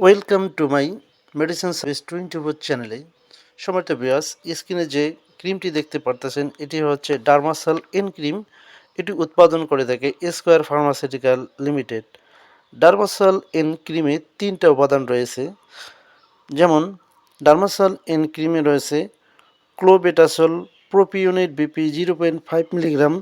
Welcome to my medicine service twenty four চ্যানেলে সমর্থ বিয়াস স্ক্রিনে যে ক্রিমটি দেখতে পারতেছেন, এটি হচ্ছে ডার্মাসাল এন ক্রিম এটি উৎপাদন করে থাকে square pharmaceutical limited dermasal N ক্রিমে তিনটা উপাদান রয়েছে। যেমন ডার্মাসাল এন ক্রিমে রয়েছে clobetasol propionate BP zero point five milligram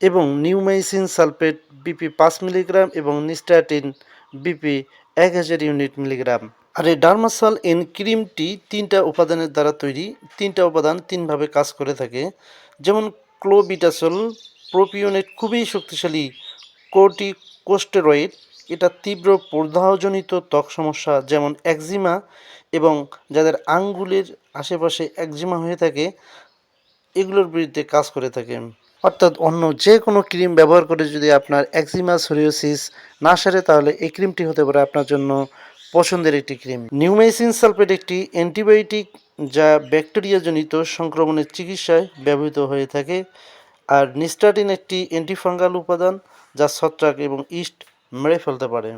এবং নিউমাইসিন সালফেট, বিপি পাঁচ মিলিগ্রাম এবং নিস্টাটিন, বিপি এক হাজার ইউনিট মিলিগ্রাম। আর এই ডার্মাসাল এন ক্রিমটি তিনটা উপাদানের দ্বারা তৈরি। তিনটা উপাদান তিনভাবে কাজ করে থাকে। যেমন ক্লোবিটাসল, প্রোপিওনেট খুবই শক্তিশালী কোর্টিকোস্টেরয়েড। এটা তীব্র প্রদাহজনিত ত্বক সমস্যা, যেমন একজিমা এবং যাদের আঙ্গুলের আশেপাশে একজিমা হয়ে থাকে, এগুলোর বিরুদ্ধে কাজ করে থাকে। অর্থাৎ অন্য যে কোনো ক্রিম ব্যবহার করে যদি আপনার একজিমা সোরিওসিস না সারে, তাহলে এই ক্রিমটি হতে পারে আপনার জন্য পছন্দের একটি ক্রিম। নিউমেসিন সালফেট একটি অ্যান্টিবায়োটিক যা ব্যাকটেরিয়াজনিত সংক্রমণের চিকিৎসায় ব্যবহৃত হয়ে থাকে। আর নিস্টাটিন একটি অ্যান্টিফাঙ্গাল উপাদান যা ছত্রাক এবং ইস্ট মেরে ফেলতে পারে।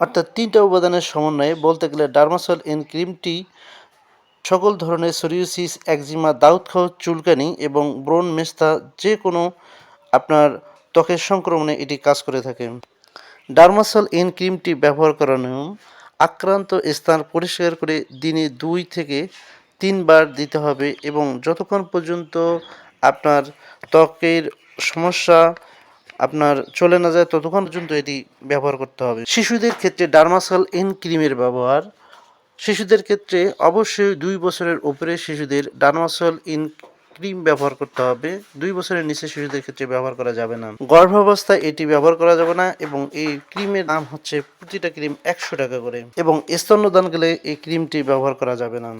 অর্থাৎ তিনটা উপাদানের সমন্বয়ে বলতে গেলে ডার্মাসল এন ক্রিমটি সকল ধরনের সোরিওসিস একজিমা দাউদ খাওয়া, চুলকানি এবং ব্রণ মেস্তা যে কোনো আপনার ত্বকের সংক্রমণে এটি কাজ করে থাকে। ডার্মাসল এন ক্রিমটি ব্যবহার করানো আক্রান্ত স্থান পরিষ্কার করে দিনে দুই থেকে তিনবার দিতে হবে এবং যতক্ষণ পর্যন্ত আপনার ত্বকের সমস্যা আপনার চলে না যায়, ততক্ষণ পর্যন্ত এটি ব্যবহার করতে হবে। শিশুদের ক্ষেত্রে ডার্মাসল এন ক্রিমের ব্যবহার শিশুদের ক্ষেত্রে অবশ্যই দুই বছরের উপরে শিশুদের ডানমাসল ইন ক্রিম ব্যবহার করতে হবে। দুই বছরের নিচে শিশুদের ক্ষেত্রে ব্যবহার করা যাবে না। গর্ভাবস্থায় এটি ব্যবহার করা যাবে না এবং এই ক্রিমের নাম হচ্ছে প্রতিটা ক্রিম একশো টাকা করে এবং স্তন্যদান গেলে এই ক্রিমটি ব্যবহার করা যাবে না।